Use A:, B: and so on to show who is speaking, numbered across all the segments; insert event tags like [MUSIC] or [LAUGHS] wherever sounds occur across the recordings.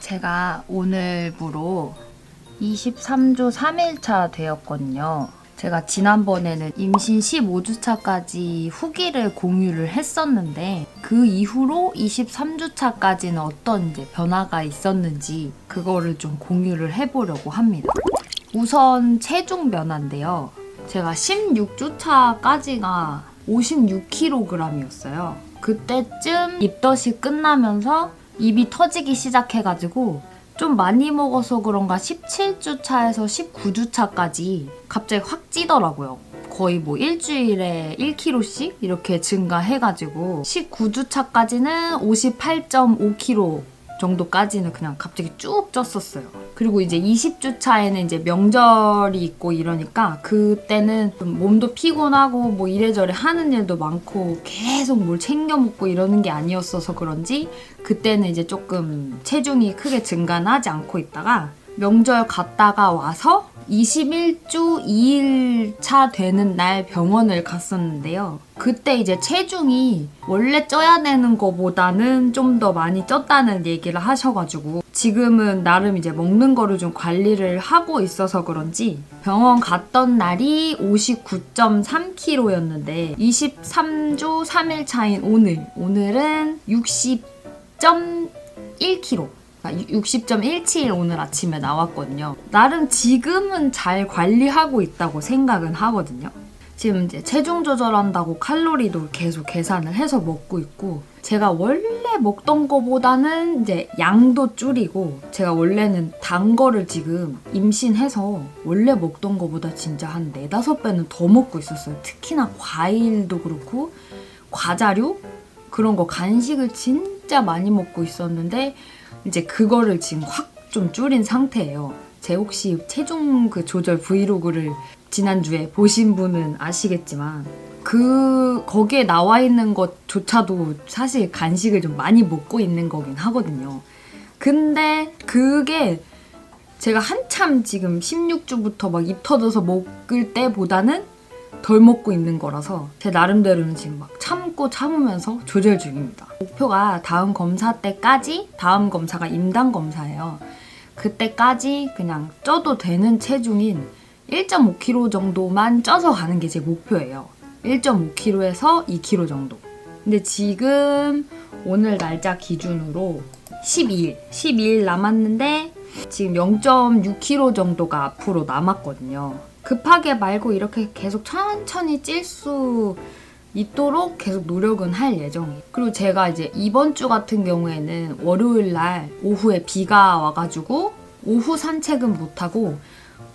A: 제가 오늘부로 23주 3일차 되었거든요. 제가 지난번에는 임신 15주차까지 후기를 공유를 했었는데 그 이후로 23주차까지는 어떤 이제 변화가 있었는지 그거를 좀 공유를 해보려고 합니다. 우선 체중 변화인데요. 제가 16주차까지가 56kg이었어요. 그때쯤 입덧이 끝나면서 입이 터지기 시작해가지고 좀 많이 먹어서 그런가 17주차에서 19주차까지 갑자기 확 찌더라고요. 거의 뭐 일주일에 1kg씩 이렇게 증가해가지고 19주차까지는 58.5kg 정도까지는 그냥 갑자기 쭉 쪘었어요. 그리고 이제 20주 차에는 이제 명절이 있고 이러니까 그때는 좀 몸도 피곤하고 뭐 이래저래 하는 일도 많고 계속 뭘 챙겨 먹고 이러는 게 아니었어서 그런지 그때는 이제 조금 체중이 크게 증가는 하지 않고 있다가 명절 갔다가 와서 21주 2일 차 되는 날 병원을 갔었는데요. 그때 이제 체중이 원래 쪄야 되는 거보다는 좀 더 많이 쪘다는 얘기를 하셔가지고 지금은 나름 이제 먹는 거를 좀 관리를 하고 있어서 그런지 병원 갔던 날이 59.3kg였는데 23주 3일 차인 오늘 오늘은 60.1kg 60.17 오늘 아침에 나왔거든요. 나름 지금은 잘 관리하고 있다고 생각은 하거든요. 지금 이제 체중 조절한다고 칼로리도 계속 계산을 해서 먹고 있고 제가 원래 먹던 거보다는 이제 양도 줄이고 제가 원래는 단 거를 지금 임신해서 원래 먹던 거보다 진짜 한 네다섯 배는 더 먹고 있었어요. 특히나 과일도 그렇고 과자류 그런 거 간식을 진짜 많이 먹고 있었는데 이제 그거를 지금 확 좀 줄인 상태예요. 제 혹시 체중 그 조절 브이로그를 지난주에 보신 분은 아시겠지만 그 거기에 나와 있는 것조차도 사실 간식을 좀 많이 먹고 있는 거긴 하거든요. 근데 그게 제가 한참 지금 16주부터 막 입 터져서 먹을 때보다는 덜 먹고 있는 거라서 제 나름대로는 지금 막 참고 참으면서 조절 중입니다. 목표가 다음 검사 때까지 다음 검사가 임당 검사예요. 그때까지 그냥 쪄도 되는 체중인 1.5kg 정도만 쪄서 가는 게 제 목표예요. 1.5kg에서 2kg 정도. 근데 지금 오늘 날짜 기준으로 12일, 12일 남았는데 지금 0.6kg 정도가 앞으로 남았거든요. 급하게 말고 이렇게 계속 천천히 찔 수 있도록 계속 노력은 할 예정이에요. 그리고 제가 이제 이번 주 같은 경우에는 월요일 날 오후에 비가 와가지고 오후 산책은 못하고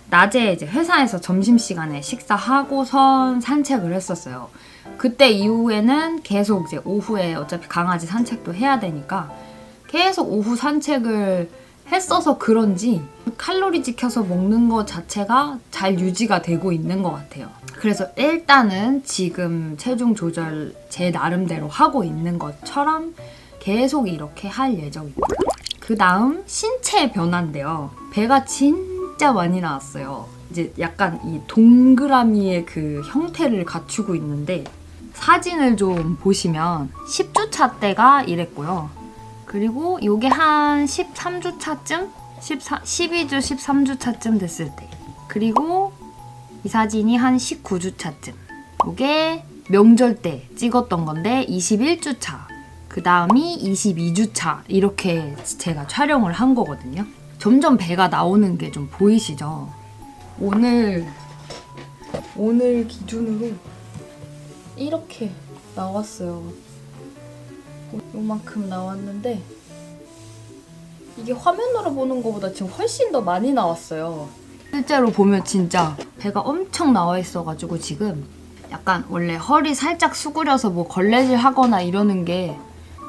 A: 낮에 이제 회사에서 점심시간에 식사하고선 산책을 했었어요. 그때 이후에는 계속 이제 오후에 어차피 강아지 산책도 해야 되니까 계속 오후 산책을 했어서 그런지 칼로리 지켜서 먹는 것 자체가 잘 유지가 되고 있는 것 같아요. 그래서 일단은 지금 체중 조절 제 나름대로 하고 있는 것처럼 계속 이렇게 할 예정입니다. 그 다음 신체 변화인데요. 배가 진짜 많이 나왔어요. 이제 약간 이 동그라미의 그 형태를 갖추고 있는데 사진을 좀 보시면 10주차 때가 이랬고요. 그리고 이게 한 13주 차쯤? 14, 12주, 13주 차쯤 됐을 때. 그리고 이 사진이 한 19주 차쯤. 이게 명절 때 찍었던 건데 21주 차. 그 다음이 22주 차. 이렇게 제가 촬영을 한 거거든요. 점점 배가 나오는 게 좀 보이시죠? 오늘, 오늘 기준으로 이렇게 나왔어요. 요만큼 나왔는데 이게 화면으로 보는 것보다 지금 훨씬 더 많이 나왔어요. 실제로 보면 진짜 배가 엄청 나와 있어가지고 지금 약간 원래 허리 살짝 수그려서 뭐 걸레질 하거나 이러는 게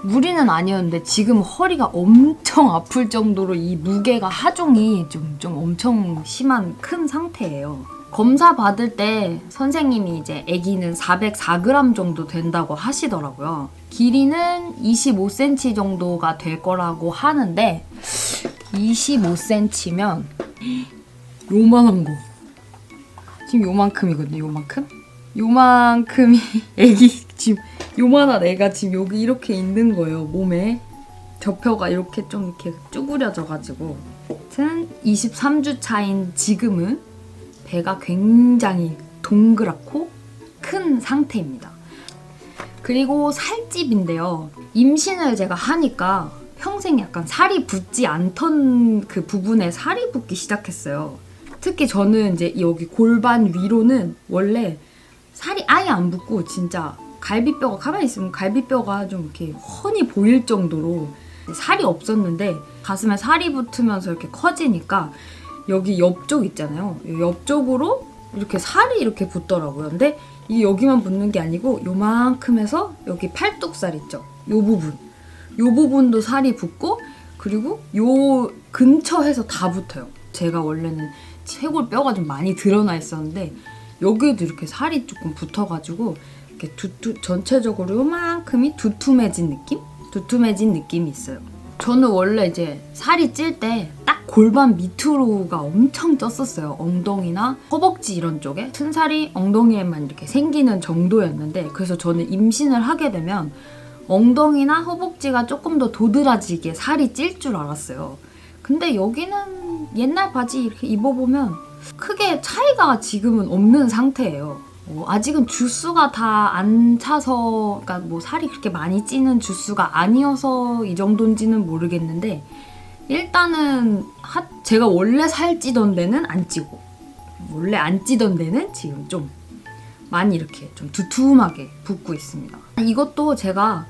A: 무리는 아니었는데 지금 허리가 엄청 아플 정도로 이 무게가 하중이 좀, 좀 엄청 심한 큰 상태예요. 검사 받을 때 선생님이 이제 아기는 404g 정도 된다고 하시더라고요. 길이는 25cm 정도가 될 거라고 하는데 25cm면 요만한 거. 지금 요만큼이거든요. 요만큼? 요만큼이 [LAUGHS] 애기 지금 요만한 애가 지금 여기 이렇게 있는 거예요. 몸에. 접혀가 이렇게 좀 이렇게 쭈그려져 가지고 아무튼 23주 차인 지금은 배가 굉장히 동그랗고 큰 상태입니다. 그리고 살집인데요. 임신을 제가 하니까 평생 약간 살이 붙지 않던 그 부분에 살이 붙기 시작했어요. 특히 저는 이제 여기 골반 위로는 원래 살이 아예 안 붙고 진짜 갈비뼈가 가만히 있으면 갈비뼈가 좀 이렇게 훤히 보일 정도로 살이 없었는데 가슴에 살이 붙으면서 이렇게 커지니까 여기 옆쪽 있잖아요. 이 옆쪽으로 이렇게 살이 이렇게 붙더라고요. 근데 이 여기만 붙는 게 아니고 요만큼해서 여기 팔뚝살 있죠. 요 부분. 요 부분도 살이 붙고 그리고 요 근처에서 다 붙어요. 제가 원래는 쇄골 뼈가 좀 많이 드러나 있었는데 여기에도 이렇게 살이 조금 붙어가지고 이렇게 두툼 전체적으로 요만큼이 두툼해진 느낌? 두툼해진 느낌이 있어요. 저는 원래 이제 살이 찔 때 딱 골반 밑으로가 엄청 쪘었어요. 엉덩이나 허벅지 이런 쪽에 튼 살이 엉덩이에만 이렇게 생기는 정도였는데 그래서 저는 임신을 하게 되면 엉덩이나 허벅지가 조금 더 도드라지게 살이 찔 줄 알았어요. 근데 여기는 옛날 바지 이렇게 입어보면 크게 차이가 지금은 없는 상태예요. 어, 아직은 주스가 다 안 차서, 그러니까 뭐 살이 그렇게 많이 찌는 주스가 아니어서 이 정도인지는 모르겠는데, 일단은 하- 제가 원래 살 찌던 데는 안 찌고, 원래 안 찌던 데는 지금 좀 많이 이렇게 좀 두툼하게 붙고 있습니다. 이것도 제가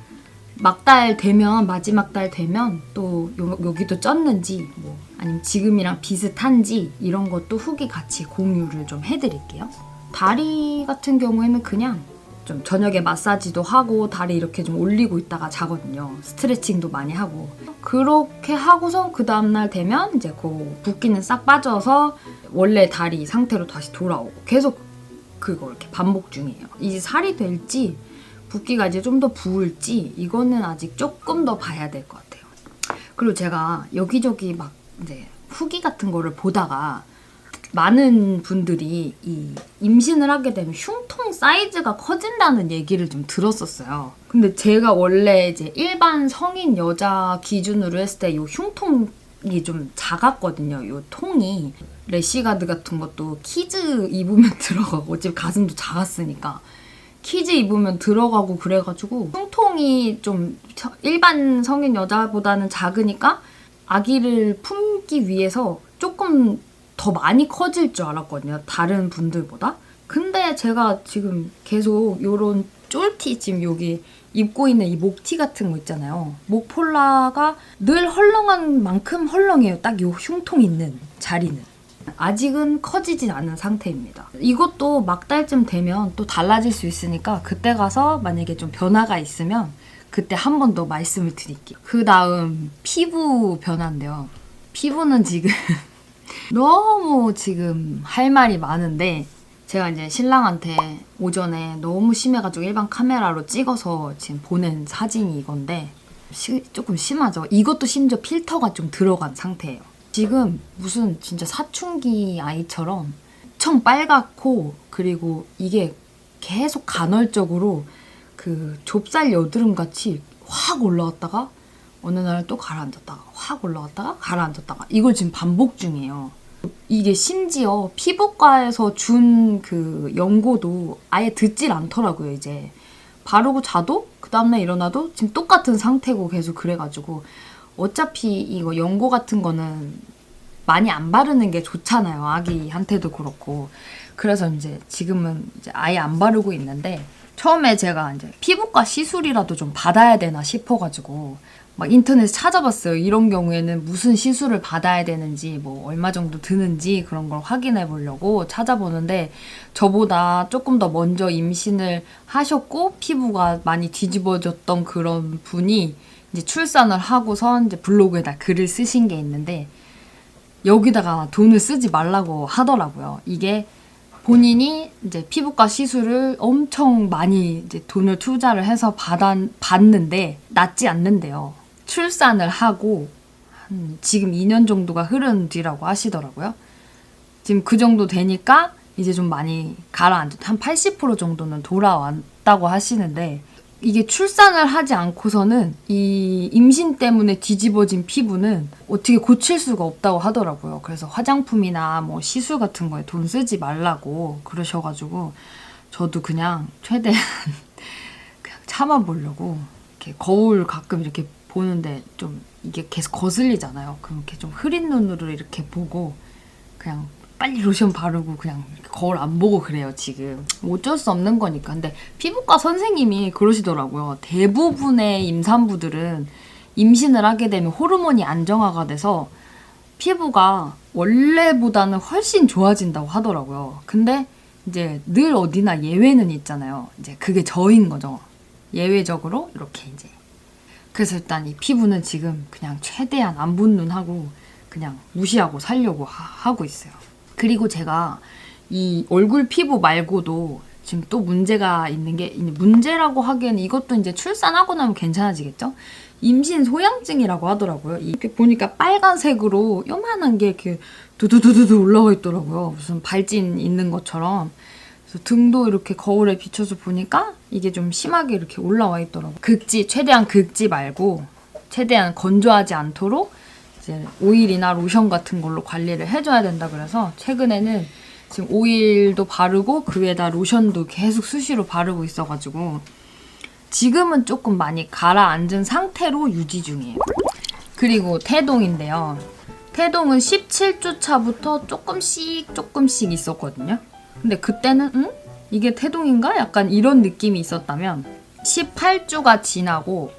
A: 막달 되면 마지막 달 되면 또 요- 여기도 쪘는지 뭐 아니면 지금이랑 비슷한지 이런 것도 후기 같이 공유를 좀 해드릴게요. 다리 같은 경우에는 그냥 좀 저녁에 마사지도 하고 다리 이렇게 좀 올리고 있다가 자거든요. 스트레칭도 많이 하고 그렇게 하고선 그 다음날 되면 이제 그 붓기는 싹 빠져서 원래 다리 상태로 다시 돌아오고 계속 그거 이렇게 반복 중이에요. 이제 살이 될지 붓기가 이제 좀 더 부을지 이거는 아직 조금 더 봐야 될 것 같아요. 그리고 제가 여기저기 막 이제 후기 같은 거를 보다가 많은 분들이 이 임신을 하게 되면 흉통 사이즈가 커진다는 얘기를 좀 들었었어요. 근데 제가 원래 이제 일반 성인 여자 기준으로 했을 때 이 흉통이 좀 작았거든요. 이 통이 래시가드 같은 것도 키즈 입으면 [LAUGHS] 들어가고 지금 가슴도 작았으니까 키즈 입으면 들어가고 그래가지고 흉통이 좀 저- 일반 성인 여자보다는 작으니까 아기를 품기 위해서 조금 더 많이 커질 줄 알았거든요. 다른 분들보다. 근데 제가 지금 계속 요런 쫄티 지금 여기 입고 있는 이 목티 같은 거 있잖아요. 목폴라가 늘 헐렁한 만큼 헐렁해요. 딱 요 흉통 있는 자리는. 아직은 커지진 않은 상태입니다. 이것도 막달쯤 되면 또 달라질 수 있으니까 그때 가서 만약에 좀 변화가 있으면 그때 한 번 더 말씀을 드릴게요. 그 다음 피부 변화인데요. 피부는 지금 [LAUGHS] 너무 지금 할 말이 많은데 제가 이제 신랑한테 오전에 너무 심해가지고 일반 카메라로 찍어서 지금 보낸 사진이 이건데 시- 조금 심하죠. 이것도 심지어 필터가 좀 들어간 상태예요. 지금 무슨 진짜 사춘기 아이처럼 엄청 빨갛고 그리고 이게 계속 간헐적으로 그 좁쌀 여드름 같이 확 올라왔다가 어느 날 또 가라앉았다가 확 올라왔다가 가라앉았다가 이걸 지금 반복 중이에요. 이게 심지어 피부과에서 준 그 연고도 아예 듣질 않더라고요, 이제. 바르고 자도 그 다음날 일어나도 지금 똑같은 상태고 계속 그래가지고 어차피 이거 연고 같은 거는 많이 안 바르는 게 좋잖아요. 아기한테도 그렇고. 그래서 이제 지금은 이제 아예 안 바르고 있는데 처음에 제가 이제 피부과 시술이라도 좀 받아야 되나 싶어가지고 막 인터넷 찾아봤어요. 이런 경우에는 무슨 시술을 받아야 되는지 뭐 얼마 정도 드는지 그런 걸 확인해 보려고 찾아보는데 저보다 조금 더 먼저 임신을 하셨고 피부가 많이 뒤집어졌던 그런 분이 이제 출산을 하고선 이제 블로그에다 글을 쓰신 게 있는데 여기다가 돈을 쓰지 말라고 하더라고요. 이게 본인이 이제 피부과 시술을 엄청 많이 이제 돈을 투자를 해서 받아, 받는데 낫지 않는데요. 출산을 하고 한 지금 2년 정도가 흐른 뒤라고 하시더라고요. 지금 그 정도 되니까 이제 좀 많이 가라앉았, 한80% 정도는 돌아왔다고 하시는데 이게 출산을 하지 않고서는 이 임신 때문에 뒤집어진 피부는 어떻게 고칠 수가 없다고 하더라고요. 그래서 화장품이나 뭐 시술 같은 거에 돈 쓰지 말라고 그러셔가지고 저도 그냥 최대한 [LAUGHS] 그냥 참아보려고 이렇게 거울 가끔 이렇게 보는데 좀 이게 계속 거슬리잖아요. 그럼 이렇게 좀 흐린 눈으로 이렇게 보고 그냥 빨리 로션 바르고 그냥 거울 안 보고 그래요 지금. 어쩔 수 없는 거니까. 근데 피부과 선생님이 그러시더라고요. 대부분의 임산부들은 임신을 하게 되면 호르몬이 안정화가 돼서 피부가 원래보다는 훨씬 좋아진다고 하더라고요. 근데 이제 늘 어디나 예외는 있잖아요. 이제 그게 저인 거죠. 예외적으로 이렇게 이제 그래서 일단 이 피부는 지금 그냥 최대한 안 붙는 하고 그냥 무시하고 살려고 하, 고 있어요. 그리고 제가 이 얼굴 피부 말고도 지금 또 문제가 있는 게 문제라고 하기에는 이것도 이제 출산하고 나면 괜찮아지겠죠? 임신 소양증이라고 하더라고요. 이렇게 보니까 빨간색으로 요만한 게 이렇게 두두두두두 올라와 있더라고요. 무슨 발진 있는 것처럼. 그래서 등도 이렇게 거울에 비춰서 보니까 이게 좀 심하게 이렇게 올라와 있더라고요. 극지, 최대한 극지 말고 최대한 건조하지 않도록 이제 오일이나 로션 같은 걸로 관리를 해줘야 된다 그래서 최근에는 지금 오일도 바르고 그 위에다 로션도 계속 수시로 바르고 있어가지고 지금은 조금 많이 가라앉은 상태로 유지 중이에요. 그리고 태동인데요. 태동은 17주 차부터 조금씩 조금씩 있었거든요. 근데 그때는 응? 이게 태동인가? 약간 이런 느낌이 있었다면 18주가 지나고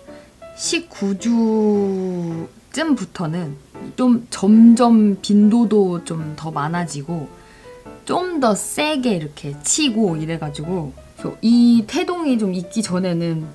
A: 19주쯤부터는 좀 점점 빈도도 좀 더 많아지고 좀 더 세게 이렇게 치고 이래가지고 이 태동이 좀 있기 전에는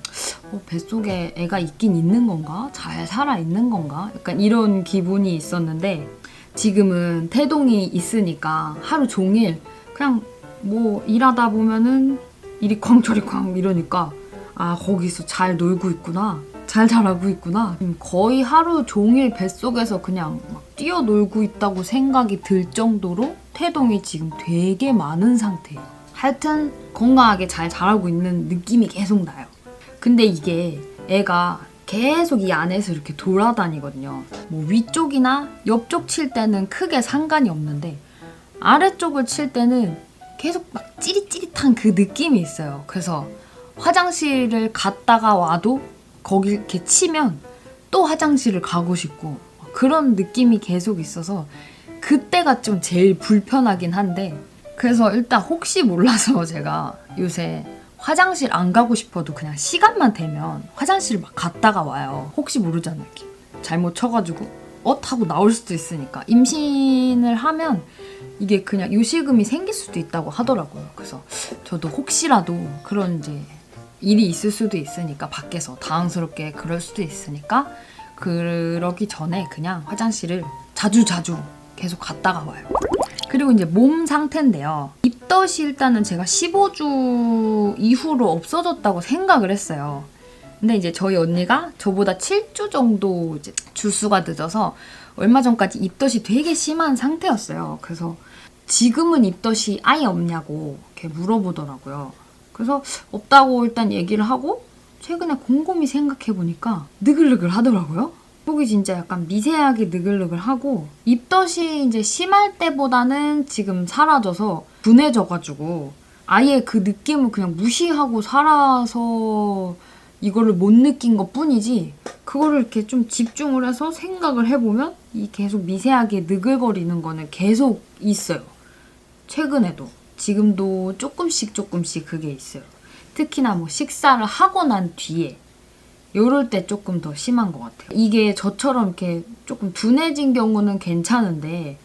A: 어, 뱃속에 애가 있긴 있는 건가? 잘 살아 있는 건가? 약간 이런 기분이 있었는데 지금은 태동이 있으니까 하루 종일 그냥 뭐 일하다 보면은 이리 쾅 저리 쾅 이러니까 아 거기서 잘 놀고 있구나 잘 자라고 있구나. 음, 거의 하루 종일 뱃속에서 그냥 막 뛰어놀고 있다고 생각이 들 정도로 태동이 지금 되게 많은 상태예요. 하여튼 건강하게 잘 자라고 있는 느낌이 계속 나요. 근데 이게 애가 계속 이 안에서 이렇게 돌아다니거든요. 뭐 위쪽이나 옆쪽 칠 때는 크게 상관이 없는데 아래쪽을 칠 때는 계속 막 찌릿찌릿한 그 느낌이 있어요. 그래서 화장실을 갔다가 와도 거기 이렇게 치면 또 화장실을 가고 싶고 그런 느낌이 계속 있어서 그때가 좀 제일 불편하긴 한데 그래서 일단 혹시 몰라서 [LAUGHS] 제가 요새 화장실 안 가고 싶어도 그냥 시간만 되면 화장실 막 갔다가 와요. 혹시 모르잖아요. 잘못 쳐가지고 어? 하고 나올 수도 있으니까 임신을 하면 이게 그냥 요실금이 생길 수도 있다고 하더라고요. 그래서 저도 혹시라도 그런 이제 일이 있을 수도 있으니까 밖에서 당황스럽게 그럴 수도 있으니까 그러기 전에 그냥 화장실을 자주 자주 계속 갔다가 와요. 그리고 이제 몸 상태인데요. 입덧이 일단은 제가 15주 이후로 없어졌다고 생각을 했어요. 근데 이제 저희 언니가 저보다 7주 정도 이제 주수가 늦어서 얼마 전까지 입덧이 되게 심한 상태였어요. 그래서 지금은 입덧이 아예 없냐고 이렇게 물어보더라고요. 그래서 없다고 일단 얘기를 하고 최근에 곰곰이 생각해 보니까 느글느글 하더라고요. 속이 진짜 약간 미세하게 느글느글 하고 입덧이 이제 심할 때보다는 지금 사라져서 분해져가지고 아예 그 느낌을 그냥 무시하고 살아서 이거를 못 느낀 것 뿐이지 그거를 이렇게 좀 집중을 해서 생각을 해보면 이 계속 미세하게 느글거리는 거는 계속 있어요. 최근에도 지금도 조금씩 조금씩 그게 있어요. 특히나 뭐 식사를 하고 난 뒤에 요럴 때 조금 더 심한 것 같아요. 이게 저처럼 이렇게 조금 둔해진 경우는 괜찮은데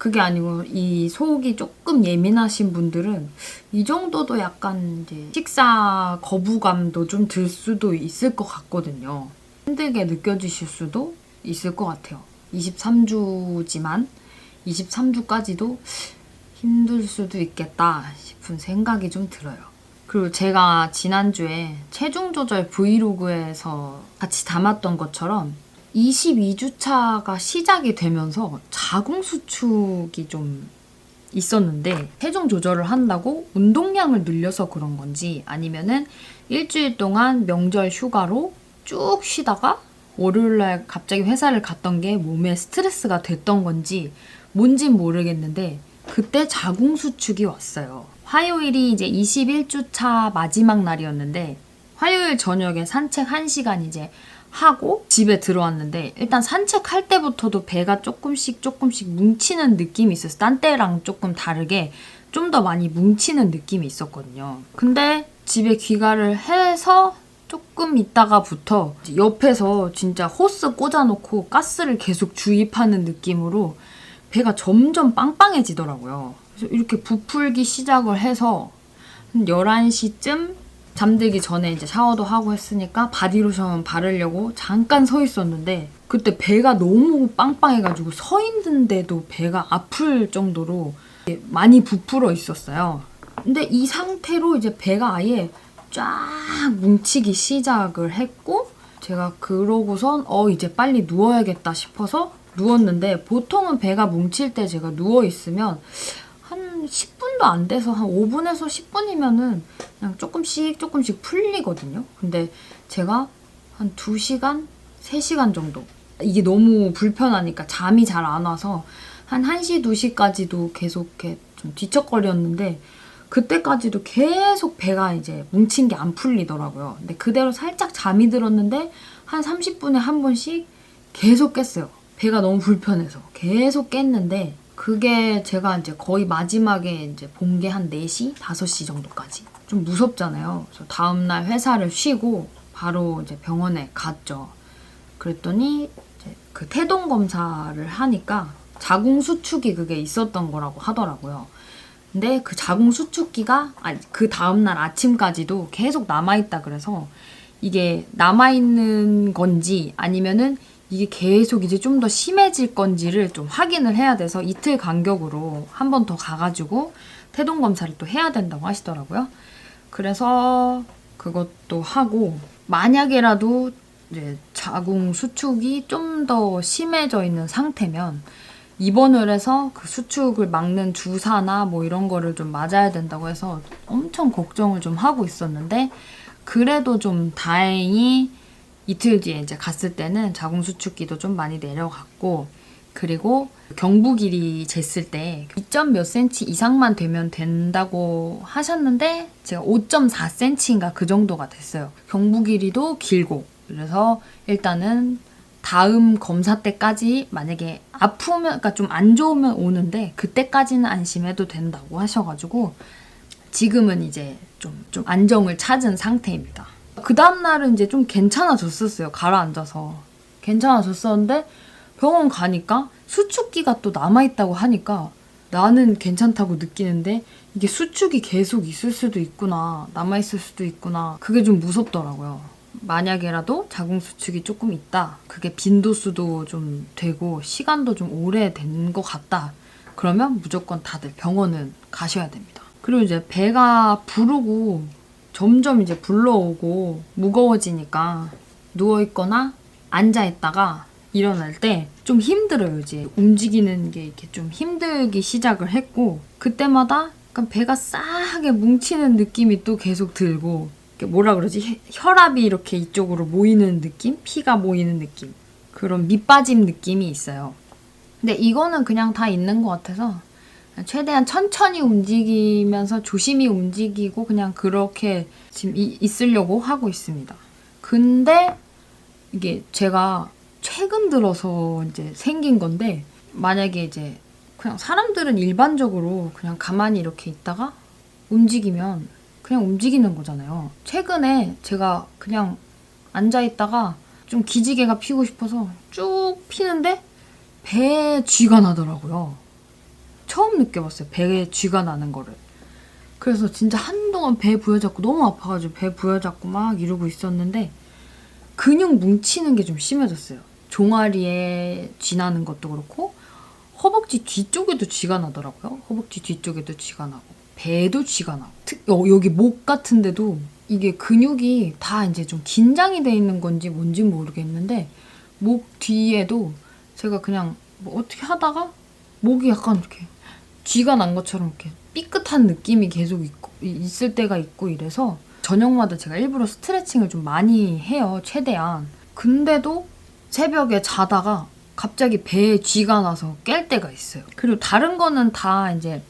A: 그게 아니고 이 속이 조금 예민하신 분들은 이 정도도 약간 이제 식사 거부감도 좀 들 수도 있을 것 같거든요. 힘들게 느껴지실 수도 있을 것 같아요. 23주지만 23주까지도 힘들 수도 있겠다 싶은 생각이 좀 들어요. 그리고 제가 지난주에 체중 조절 브이로그에서 같이 담았던 것처럼 22주차가 시작이 되면서 자궁 수축이 좀 있었는데 체중 조절을 한다고 운동량을 늘려서 그런 건지 아니면은 일주일 동안 명절 휴가로 쭉 쉬다가 월요일날 갑자기 회사를 갔던 게 몸에 스트레스가 됐던 건지 뭔진 모르겠는데 그때 자궁 수축이 왔어요. 화요일이 이제 21주차 마지막 날이었는데 화요일 저녁에 산책 1시간 이제 하고 집에 들어왔는데 일단 산책할 때부터도 배가 조금씩 조금씩 뭉치는 느낌이 있었어요. 딴 때랑 조금 다르게 좀 더 많이 뭉치는 느낌이 있었거든요. 근데 집에 귀가를 해서 조금 있다가부터 옆에서 진짜 호스 꽂아놓고 가스를 계속 주입하는 느낌으로 배가 점점 빵빵해지더라고요. 그래서 이렇게 부풀기 시작을 해서 한 11시쯤 잠들기 전에 이제 샤워도 하고 했으니까 바디로션 바르려고 잠깐 서 있었는데 그때 배가 너무 빵빵해가지고 서 있는데도 배가 아플 정도로 많이 부풀어 있었어요. 근데 이 상태로 이제 배가 아예 쫙 뭉치기 시작을 했고 제가 그러고선 어 이제 빨리 누워야겠다 싶어서 누웠는데 보통은 배가 뭉칠 때 제가 누워 있으면 한 10분도 안 돼서 한 5분에서 10분이면은 그냥 조금씩 조금씩 풀리거든요. 근데 제가 한 2시간, 3시간 정도 이게 너무 불편하니까 잠이 잘 안 와서 한 1시, 2시까지도 계속 좀 뒤척거렸는데 그때까지도 계속 배가 이제 뭉친 게 안 풀리더라고요. 근데 그대로 살짝 잠이 들었는데 한 30분에 한 번씩 계속 깼어요. 배가 너무 불편해서 계속 깼는데 그게 제가 이제 거의 마지막에 이제 본 게 한 4시, 5시 정도까지. 좀 무섭잖아요. 그래서 다음날 회사를 쉬고 바로 이제 병원에 갔죠. 그랬더니 그 태동 검사를 하니까 자궁 수축이 그게 있었던 거라고 하더라고요. 근데 그 자궁 수축기가 그 다음날 아침까지도 계속 남아있다 그래서 이게 남아있는 건지 아니면은 이게 계속 이제 좀 더 심해질 건지를 좀 확인을 해야 돼서 이틀 간격으로 한 번 더 가가지고 태동 검사를 또 해야 된다고 하시더라고요. 그래서 그것도 하고 만약에라도 이제 자궁 수축이 좀 더 심해져 있는 상태면 입원을 해서 그 수축을 막는 주사나 뭐 이런 거를 좀 맞아야 된다고 해서 엄청 걱정을 좀 하고 있었는데 그래도 좀 다행히 이틀 뒤에 이제 갔을 때는 자궁 수축기도 좀 많이 내려갔고 그리고 경부 길이 쟀을 때 2점 몇 센치 이상만 되면 된다고 하셨는데 제가 5.4cm인가 그 정도가 됐어요. 경부 길이도 길고 그래서 일단은 다음 검사 때까지 만약에 아프면 그러니까 좀 안 좋으면 오는데 그때까지는 안심해도 된다고 하셔가지고 지금은 이제 좀, 좀 안정을 찾은 상태입니다. 그 다음날은 이제 좀 괜찮아졌었어요. 가라앉아서. 괜찮아졌었는데 병원 가니까 수축기가 또 남아있다고 하니까 나는 괜찮다고 느끼는데 이게 수축이 계속 있을 수도 있구나. 남아있을 수도 있구나. 그게 좀 무섭더라고요. 만약에라도 자궁수축이 조금 있다. 그게 빈도수도 좀 되고 시간도 좀 오래 된 것 같다. 그러면 무조건 다들 병원은 가셔야 됩니다. 그리고 이제 배가 부르고 점점 이제 불러오고 무거워지니까 누워있거나 앉아있다가 일어날 때 좀 힘들어요, 이제. 움직이는 게 이렇게 좀 힘들기 시작을 했고, 그때마다 약간 배가 싸하게 뭉치는 느낌이 또 계속 들고, 뭐라 그러지? 혀- 혈압이 이렇게 이쪽으로 모이는 느낌? 피가 모이는 느낌. 그런 밑빠짐 느낌이 있어요. 근데 이거는 그냥 다 있는 것 같아서 최대한 천천히 움직이면서 조심히 움직이고 그냥 그렇게 지금 이- 있으려고 하고 있습니다. 근데 이게 제가 최근 들어서 이제 생긴 건데 만약에 이제 그냥 사람들은 일반적으로 그냥 가만히 이렇게 있다가 움직이면 그냥 움직이는 거잖아요. 최근에 제가 그냥 앉아 있다가 좀 기지개가 피고 싶어서 쭉 피는데 배에 쥐가 나더라고요. 처음 느껴봤어요. 배에 쥐가 나는 거를. 그래서 진짜 한동안 배 부여잡고 너무 아파가지고 배 부여잡고 막 이러고 있었는데 근육 뭉치는 게 좀 심해졌어요. 종아리에 쥐 나는 것도 그렇고 허벅지 뒤쪽에도 쥐가 나더라고요. 허벅지 뒤쪽에도 쥐가 나고 배도 쥐가 나고 특, 어, 여기 목 같은 데도 이게 근육이 다 이제 좀 긴장이 돼 있는 건지 뭔지 모르겠는데 목 뒤에도 제가 그냥 뭐 어떻게 하다가 목이 약간 이렇게 쥐가 난 것처럼 이렇게 삐끗한 느낌이 계속 있고, 이- 있을 때가 있고 이래서 저녁마다 제가 일부러 스트레칭을 좀 많이 해요. 최대한. 근데도 새벽에 자다가 갑자기 배에 쥐가 나서 깰 때가 있어요. 그리고 다른 거는 다 이제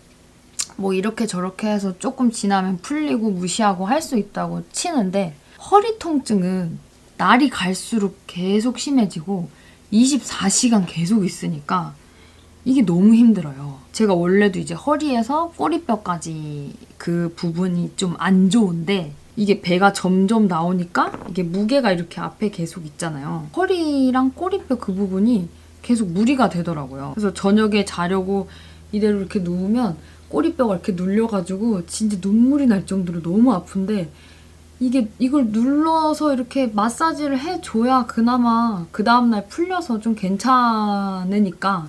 A: 뭐 이렇게 저렇게 해서 조금 지나면 풀리고 무시하고 할 수 있다고 치는데 허리 통증은 날이 갈수록 계속 심해지고 24시간 계속 있으니까 이게 너무 힘들어요. 제가 원래도 이제 허리에서 꼬리뼈까지 그 부분이 좀 안 좋은데 이게 배가 점점 나오니까 이게 무게가 이렇게 앞에 계속 있잖아요. 허리랑 꼬리뼈 그 부분이 계속 무리가 되더라고요. 그래서 저녁에 자려고 이대로 이렇게 누우면 꼬리뼈가 이렇게 눌려가지고 진짜 눈물이 날 정도로 너무 아픈데 이게 이걸 눌러서 이렇게 마사지를 해줘야 그나마 그 다음날 풀려서 좀 괜찮으니까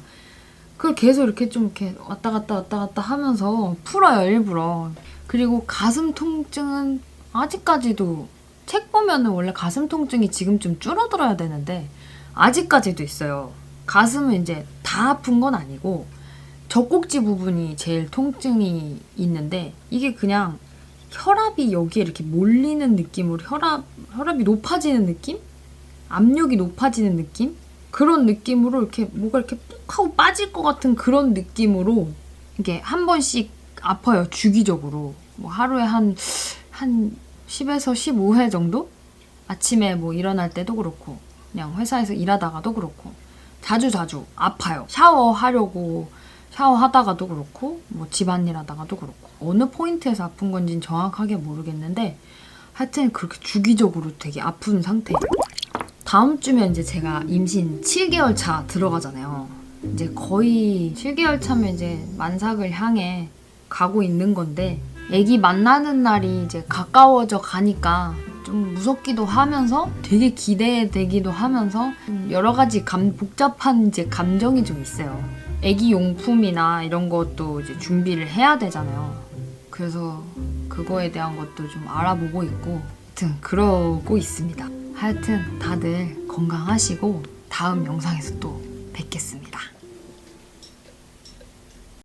A: 그걸 계속 이렇게 좀 이렇게 왔다 갔다 왔다 갔다 하면서 풀어요 일부러 그리고 가슴 통증은 아직까지도 책 보면은 원래 가슴 통증이 지금 좀 줄어들어야 되는데 아직까지도 있어요 가슴은 이제 다 아픈 건 아니고 젖꼭지 부분이 제일 통증이 있는데 이게 그냥 혈압이 여기에 이렇게 몰리는 느낌으로 혈압 혈압이 높아지는 느낌? 압력이 높아지는 느낌? 그런 느낌으로 이렇게 뭐가 이렇게 푹 하고 빠질 것 같은 그런 느낌으로 이게 한 번씩 아파요 주기적으로. 뭐 하루에 한 한 10에서 15회 정도? 아침에 뭐 일어날 때도 그렇고 그냥 회사에서 일하다가도 그렇고 자주 자주 아파요. 샤워하려고 샤워하다가도 그렇고 뭐 집안일 하다가도 그렇고. 어느 포인트에서 아픈 건지는 정확하게 모르겠는데 하여튼 그렇게 주기적으로 되게 아픈 상태예요. 다음 주면 이제 제가 임신 7개월 차 들어가잖아요. 이제 거의 7개월 차면 이제 만삭을 향해 가고 있는 건데 아기 만나는 날이 이제 가까워져 가니까 좀 무섭기도 하면서 되게 기대되기도 하면서 좀 여러 가지 감, 복잡한 이제 감정이 좀 있어요. 아기 용품이나 이런 것도 이제 준비를 해야 되잖아요. 그래서 그거에 대한 것도 좀 알아보고 있고 하여튼 그러고 있습니다. 하여튼 다들 건강하시고 다음 영상에서 또 뵙겠습니다.